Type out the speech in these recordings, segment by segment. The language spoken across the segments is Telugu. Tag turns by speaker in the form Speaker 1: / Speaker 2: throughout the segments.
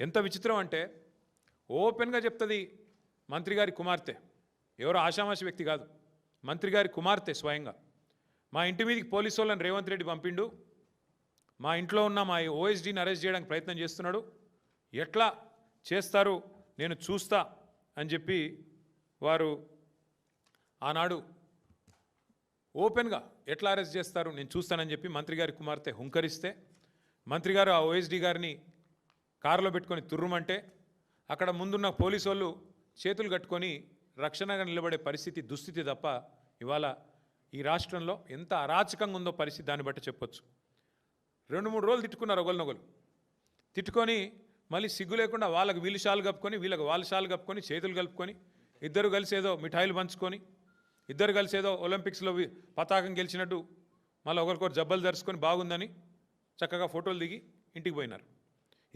Speaker 1: ఎంత విచిత్రం అంటే ఓపెన్గా చెప్తుంది మంత్రి గారి కుమార్తె. ఎవరో ఆషామాషి వ్యక్తి కాదు. మంత్రి గారి కుమార్తె స్వయంగా. మా ఇంటి మీదకి పోలీసు వాళ్ళని రేవంత్ రెడ్డి పంపిండు. మా ఇంట్లో ఉన్న మా ఓఎస్డీని అరెస్ట్ చేయడానికి ప్రయత్నం చేస్తున్నాడు. ఎట్లా చేస్తారు నేను చూస్తా అని చెప్పి వారు ఆనాడు ఓపెన్గా ఎట్లా అరెస్ట్ చేస్తారు నేను చూస్తానని చెప్పి మంత్రి గారి కుమార్తె హుంకరిస్తే మంత్రి గారు ఆ ఓఎస్డీ గారిని కారులో పెట్టుకొని తుర్రుమంటే అక్కడ ముందున్న పోలీసు వాళ్ళు చేతులు కట్టుకొని రక్షణగా నిలబడే పరిస్థితి దుస్థితి తప్ప ఇవాళ ఈ రాష్ట్రంలో ఎంత అరాచకంగా ఉందో పరిస్థితి దాన్ని బట్టి చెప్పొచ్చు. రెండు మూడు రోజులు తిట్టుకున్నారు ఒకరినొకరు తిట్టుకొని మళ్ళీ సిగ్గు లేకుండా వాళ్ళకి వీళ్ళు షాలు కప్పుకొని వీళ్ళకి వాళ్ళ షాలు కప్పుకొని చేతులు కలుపుకొని ఇద్దరు కలిసి ఏదో మిఠాయిలు పంచుకొని ఇద్దరు కలిసి ఏదో ఒలింపిక్స్లో పతాకం గెలిచినట్టు మళ్ళీ ఒకరికొకరు జబ్బలు దరుచుకొని బాగుందని చక్కగా ఫోటోలు దిగి ఇంటికి పోయినారు.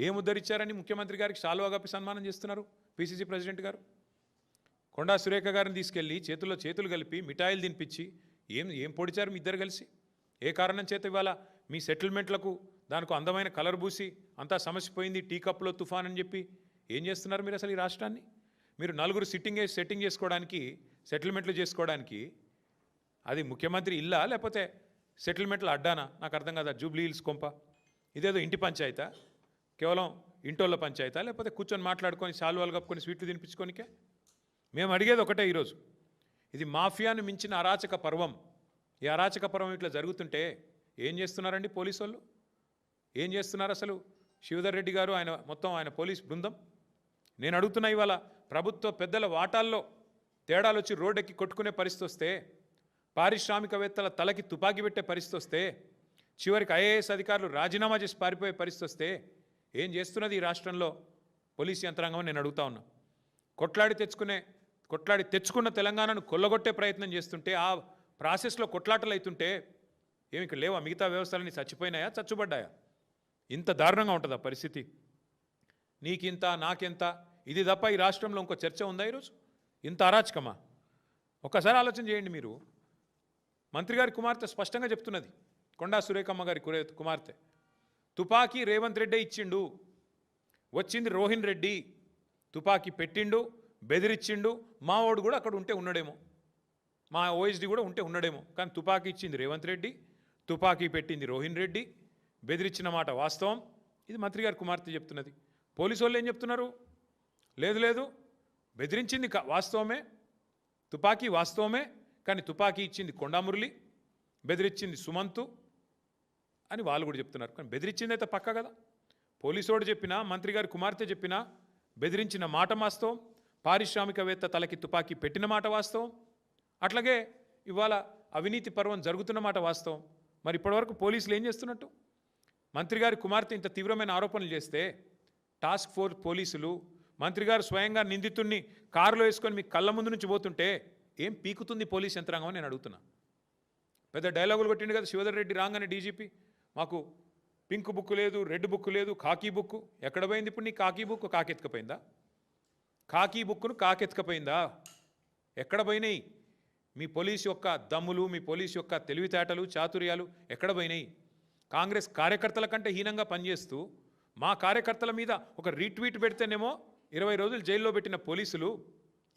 Speaker 1: ఏం ఉద్ధరించారని ముఖ్యమంత్రి గారికి షాలువా కప్పి సన్మానం చేస్తున్నారు పిసిసి ప్రెసిడెంట్ గారు? కొండా సురేఖ గారిని తీసుకెళ్ళి చేతుల్లో చేతులు కలిపి మిఠాయిలు తినిపించి ఏం ఏం పొడిచారు మీ ఇద్దరు కలిసి? ఏ కారణం చేత ఇవాళ మీ సెటిల్మెంట్లకు దానికి అందమైన కలర్ పూసి అంతా సమస్య పోయింది టీ కప్లో తుఫాన్ అని చెప్పి ఏం చేస్తున్నారు మీరు అసలు ఈ రాష్ట్రాన్ని? మీరు నలుగురు సిట్టింగ్ వేసి సెట్టింగ్ చేసుకోవడానికి సెటిల్మెంట్లు చేసుకోవడానికి అది ముఖ్యమంత్రి ఇల్లా లేకపోతే సెటిల్మెంట్లు అడ్డానా? నాకు అర్థం కదా జూబ్లీ హిల్స్ కొంప. ఇదేదో ఇంటి పంచాయతా? కేవలం ఇంటోళ్ళ పంచాయతా లేకపోతే కూర్చొని మాట్లాడుకొని శాలువాలు కప్పుకొని స్వీట్లు తినిపించుకోనికే? మేము అడిగేది ఒకటే ఈరోజు. ఇది మాఫియాను మించిన అరాచక పర్వం. ఈ అరాచక పర్వం ఇట్లా జరుగుతుంటే ఏం చేస్తున్నారండి పోలీసు వాళ్ళు ఏం చేస్తున్నారు అసలు? శివధర్ రెడ్డి గారు ఆయన మొత్తం ఆయన పోలీస్ బృందం? నేను అడుగుతున్నా ఇవాళ ప్రభుత్వ పెద్దల వాటాల్లో తేడాలు వచ్చి రోడ్డెక్కి కొట్టుకునే పరిస్థితి వస్తే పారిశ్రామికవేత్తల తలకి తుపాకీ పెట్టే పరిస్థితి వస్తే చివరికి ఐఏఎస్ అధికారులు రాజీనామా చేసి పారిపోయే పరిస్థితి వస్తే ఏం చేస్తున్నది ఈ రాష్ట్రంలో? పోలీస్ యంత్రాంగం నేను అడుగుతా ఉన్నా. కొట్లాడి తెచ్చుకునే కొట్లాడి తెచ్చుకున్న తెలంగాణను కొల్లగొట్టే ప్రయత్నం చేస్తుంటే ఆ ప్రాసెస్లో కొట్లాటలు అవుతుంటే ఏమి ఇక్కడ లేవా? మిగతా వ్యవస్థలన్నీ చచ్చిపోయినాయా? చచ్చుబడ్డాయా? ఇంత దారుణంగా ఉంటుందా పరిస్థితి? నీకింత నాకెంత? ఇది తప్ప ఈ రాష్ట్రంలో ఇంకో చర్చ ఉందా ఈరోజు? ఇంత అరాచకమా? ఒక్కసారి ఆలోచన చేయండి మీరు. మంత్రి గారి కుమార్తె స్పష్టంగా చెప్తున్నది. కొండా సురేఖమ్మ గారి కురే కుమార్తె. తుపాకీ రేవంత్ రెడ్డే ఇచ్చిండు. వచ్చింది రోహిన్ రెడ్డి. తుపాకీ పెట్టిండు బెదిరిచ్చిండు. మావోడు కూడా అక్కడ ఉంటే ఉన్నాడేమో. మా ఓఎస్డి కూడా ఉంటే ఉన్నాడేమో. కానీ తుపాకీ ఇచ్చింది రేవంత్ రెడ్డి. తుపాకీ పెట్టింది రోహిన్ రెడ్డి. బెదిరించిన మాట వాస్తవం. ఇది మంత్రి గారి కుమార్తె చెప్తున్నది. పోలీసు వాళ్ళు ఏం చెప్తున్నారు? లేదు లేదు. బెదిరించింది వాస్తవమే. తుపాకీ వాస్తవమే. కానీ తుపాకీ ఇచ్చింది కొండామురళి. బెదిరించింది సుమంతు. అని వాళ్ళు కూడా చెప్తున్నారు. కానీ బెదిరించింది అయితే పక్క కదా? పోలీసోడు చెప్పినా మంత్రి గారి కుమార్తె చెప్పినా బెదిరించిన మాట వాస్తవం. పారిశ్రామికవేత్త తలకి తుపాకీ పెట్టిన మాట వాస్తవం. అట్లాగే ఇవాళ అవినీతి పర్వం జరుగుతున్న మాట వాస్తవం. మరి ఇప్పటివరకు పోలీసులు ఏం చేస్తున్నట్టు? మంత్రి గారి కుమార్తె ఇంత తీవ్రమైన ఆరోపణలు చేస్తే టాస్క్ ఫోర్స్ పోలీసులు మంత్రి గారు స్వయంగా నిందితుడిని కారులో వేసుకొని మీ కళ్ళ ముందు నుంచి పోతుంటే ఏం పీకుతుంది పోలీస్ యంత్రాంగం అని నేను అడుగుతున్నా. పెద్ద డైలాగులు కొట్టిండు కదా శివధర్ రెడ్డి రాగానే డీజీపీ. మాకు పింక్ బుక్ లేదు రెడ్ బుక్ లేదు కాకీ బుక్. ఎక్కడ పోయింది ఇప్పుడు నీ కాకీ బుక్? కాకెత్తుకపోయిందా? కాకీ బుక్ను కాకెత్తుకపోయిందా? ఎక్కడ పోయినాయి? మీ పోలీస్ యొక్క దమ్ములు మీ పోలీస్ యొక్క తెలివితేటలు చాతుర్యాలు ఎక్కడ పోయినాయి? కాంగ్రెస్ కార్యకర్తల కంటే హీనంగా పనిచేస్తూ మా కార్యకర్తల మీద ఒక రీట్వీట్ పెడితేనేమో ఇరవై రోజులు జైల్లో పెట్టిన పోలీసులు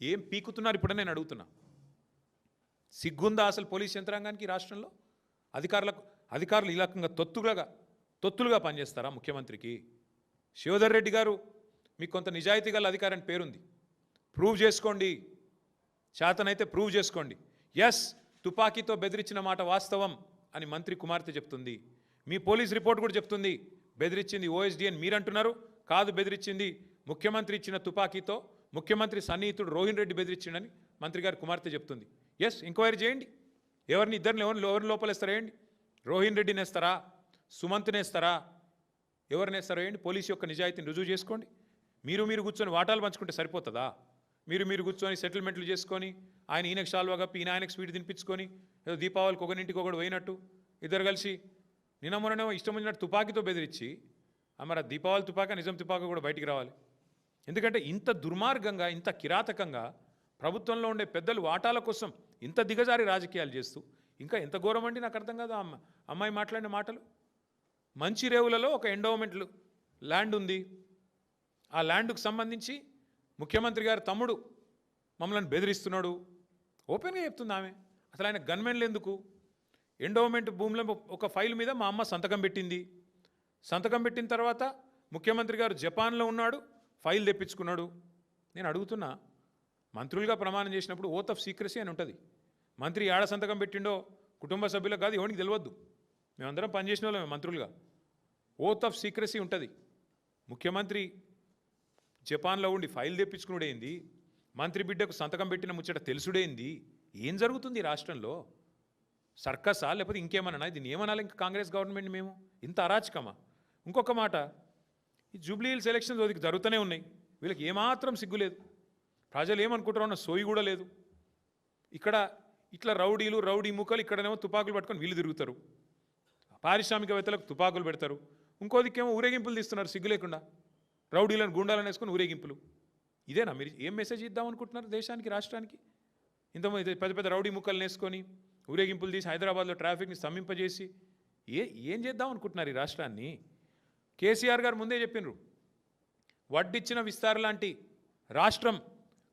Speaker 1: ఏం పీకుతున్నారు ఇప్పుడు నేను అడుగుతున్నా. సిగ్గుందా అసలు పోలీస్ యంత్రాంగానికి ఈ రాష్ట్రంలో? అధికారులకు అధికారులు ఈ రకంగా తొత్తులుగా తొత్తులుగా పనిచేస్తారా ముఖ్యమంత్రికి? శివధర్ రెడ్డి గారు మీకు కొంత నిజాయితీ గల అధికారి అని పేరుంది. ప్రూవ్ చేసుకోండి. చేతనైతే ప్రూవ్ చేసుకోండి. ఎస్ తుపాకీతో బెదిరించిన మాట వాస్తవం అని మంత్రి కుమార్తె చెప్తుంది. మీ పోలీస్ రిపోర్ట్ కూడా చెప్తుంది. బెదిరించింది ఓఎస్డి అని మీరంటున్నారు. కాదు బెదిరించింది ముఖ్యమంత్రి ఇచ్చిన తుపాకీతో ముఖ్యమంత్రి సన్నిహితుడు రోహిన్ రెడ్డి బెదిరించిండని మంత్రి గారి కుమార్తె చెప్తుంది. ఎస్ ఎంక్వైరీ చేయండి. ఎవరిని ఇద్దరిని ఎవరిని ఎవరిని లోపలేస్తారా వేయండి రోహిన్ రెడ్డిని వేస్తారా సుమంత్ని వేస్తారా ఎవరిని వేస్తారో ఏంటి? పోలీసు యొక్క నిజాయితీని రుజువు చేసుకోండి. మీరు మీరు కూర్చొని వాటాలు పంచుకుంటే సరిపోతుందా? మీరు మీరు కూర్చొని సెటిల్మెంట్లు చేసుకొని ఆయన ఈయనకు షాల్వా కప్పి ఈయన ఆయనకు స్వీట్ తినిపించుకొని ఏదో దీపావళికి ఒకరింటికి ఒకడు పోయినట్టు ఇద్దరు కలిసి నిన్న మొన్ననేమో ఇష్టం వచ్చినట్టు తుపాకీతో బెదిరించి మరి ఆ దీపావళి తుపాక నిజం తుపాక కూడా బయటికి రావాలి. ఎందుకంటే ఇంత దుర్మార్గంగా ఇంత కిరాతకంగా ప్రభుత్వంలో ఉండే పెద్దలు వాటాల కోసం ఇంత దిగజారి రాజకీయాలు చేస్తూ ఇంకా ఎంత ఘోరం అండి నాకు అర్థం కాదు. అమ్మ అమ్మాయి మాట్లాడిన మాటలు? మంచి రేవులలో ఒక ఎండోమెంట్లు ల్యాండ్ ఉంది. ఆ ల్యాండ్కు సంబంధించి ముఖ్యమంత్రి గారి తమ్ముడు మమ్మల్ని బెదిరిస్తున్నాడు. ఓపెన్గా చెప్తుంది ఆమె. అసలు ఆయన గన్మెన్లు ఎందుకు? ఎండోమెంట్ భూముల ఒక ఫైల్ మీద మా అమ్మ సంతకం పెట్టింది. సంతకం పెట్టిన తర్వాత ముఖ్యమంత్రి గారు జపాన్లో ఉన్నాడు ఫైల్ తెప్పించుకున్నాడు. నేను అడుగుతున్నా మంత్రులుగా ప్రమాణం చేసినప్పుడు ఓత్ ఆఫ్ సీక్రసీ అని ఉంటుంది. మంత్రి ఏడ సంతకం పెట్టిండో కుటుంబ సభ్యులకు కాదు ఎవరికి తెలియద్దు మేమందరం పనిచేసిన వాళ్ళమే మంత్రులుగా. ఓత్ ఆఫ్ సీక్రసీ ఉంటుంది. ముఖ్యమంత్రి జపాన్లో ఉండి ఫైల్ తెప్పించుకునుడేంది? మంత్రి బిడ్డకు సంతకం పెట్టిన ముచ్చట తెలుసుడేంది? ఏం జరుగుతుంది రాష్ట్రంలో? సర్కసా లేకపోతే ఇంకేమన్నా దీన్ని ఏమనాలి ఇంకా కాంగ్రెస్ గవర్నమెంట్ మేము? ఇంత అరాచకమా? ఇంకొక మాట ఈ జూబ్లీ హిల్స్ ఎలక్షన్స్ జరుగుతూనే ఉన్నాయి. వీళ్ళకి ఏమాత్రం సిగ్గు లేదు. ప్రజలు ఏమనుకుంటారో అన్న సోయి కూడా లేదు. ఇక్కడ ఇట్లా రౌడీలు రౌడీ ముక్కలు ఇక్కడనేమో తుపాకులు పట్టుకొని వీళ్ళు తిరుగుతారు. పారిశ్రామికవేత్తలకు తుపాకులు పెడతారు. ఇంకో దిక్కేమో ఊరేగింపులు తీస్తున్నారు సిగ్గు లేకుండా. రౌడీలను గుండాలను వేసుకొని ఊరేగింపులు. ఇదేనా మీరు ఏం మెసేజ్ ఇద్దాం అనుకుంటున్నారు దేశానికి రాష్ట్రానికి? ఇంతమంది పెద్ద పెద్ద రౌడీ ముక్కలు వేసుకొని ఊరేగింపులు తీసి హైదరాబాద్లో ట్రాఫిక్ని స్తంభింపజేసి ఏ ఏం చేద్దాం అనుకుంటున్నారు ఈ రాష్ట్రాన్ని? కేసీఆర్ గారు ముందే చెప్పినారు. వడ్డిచ్చిన విస్తార్ లాంటి రాష్ట్రం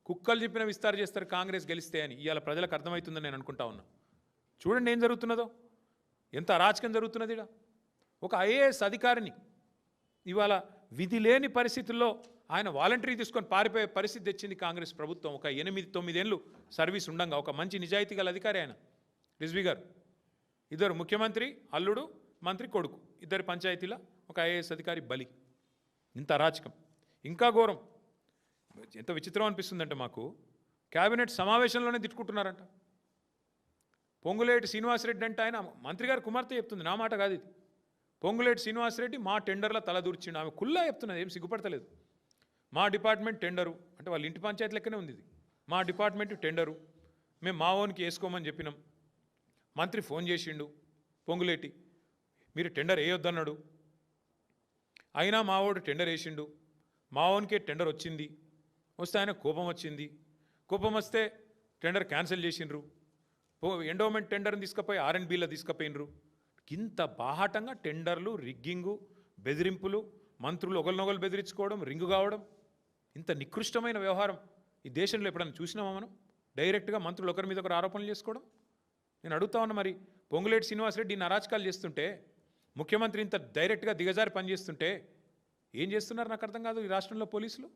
Speaker 1: కుక్కలు చెప్పిన విస్తార్ చేస్తారు కాంగ్రెస్ గెలిస్తే అని. ఇవాళ ప్రజలకు అర్థమవుతుందని నేను అనుకుంటా ఉన్నా. చూడండి ఏం జరుగుతున్నదో. ఎంత అరాచకం జరుగుతున్నది ఇక్కడ ఒక ఐఏఎస్ అధికారిని ఇవాళ విధి లేని పరిస్థితుల్లో ఆయన వాలంటరీ తీసుకొని పారిపోయే పరిస్థితి తెచ్చింది కాంగ్రెస్ ప్రభుత్వం. ఒక ఎనిమిది తొమ్మిదేళ్ళు సర్వీస్ ఉండంగా ఒక మంచి నిజాయితీ గల అధికారి ఆయన రిజ్వీ గారు. ఇద్దరు ముఖ్యమంత్రి అల్లుడు మంత్రి కొడుకు. ఇద్దరు పంచాయతీల ఒక ఐఏఎస్ అధికారి బలి. ఇంత అరాచకం. ఇంకా ఘోరం. ఎంత విచిత్రం అనిపిస్తుందంటే మాకు. కేబినెట్ సమావేశంలోనే తిట్టుకుంటున్నారంట. పొంగులేటి శ్రీనివాసరెడ్డి అంటే ఆయన మంత్రి గారు కుమార్తె చెప్తుంది నా మాట కాదు ఇది. పొంగులేటి శ్రీనివాసరెడ్డి మా టెండర్లో తలదూర్చిండు ఆమె కుల్లా చెప్తున్నది ఏం సిగ్గుపడతలేదు. మా డిపార్ట్మెంట్ టెండరు అంటే వాళ్ళ ఇంటి పంచాయతీ లెక్కనే ఉంది ఇది. మా డిపార్ట్మెంట్ టెండరు మేము మా ఓన్కి వేసుకోమని చెప్పినాం. మంత్రి ఫోన్ చేసిండు పొంగులేటి మీరు టెండర్ వేయొద్దన్నాడు. అయినా మావోడు టెండర్ వేసిండు మావోనికే టెండర్ వచ్చింది. వస్తే ఆయన కోపం వచ్చింది. కోపం వస్తే టెండర్ క్యాన్సిల్ చేసిండ్రు. పో ఎండోమెంట్ టెండర్ని తీసుకుపోయి ఆర్ అండ్ తీసుకుపోయినరు ఇంత బాహాటంగా టెండర్లు రిగ్గింగు బెదిరింపులు మంత్రులు ఒకరినొకరు బెదిరించుకోవడం రింగు కావడం ఇంత నికృష్టమైన వ్యవహారం ఈ దేశంలో ఎప్పుడైనా చూసినామా మనం? డైరెక్ట్గా మంత్రులు ఒకరి మీద ఒకరు ఆరోపణలు చేసుకోవడం? నేను అడుగుతా ఉన్నా మరి పొంగులేటి శ్రీనివాసరెడ్డి ఇన్ని అరాచకాలు చేస్తుంటే ముఖ్యమంత్రి ఇంత డైరెక్ట్గా దిగజారి పనిచేస్తుంటే ఏం చేస్తున్నారు నాకు అర్థం కాదు ఈ రాష్ట్రంలో పోలీసులు?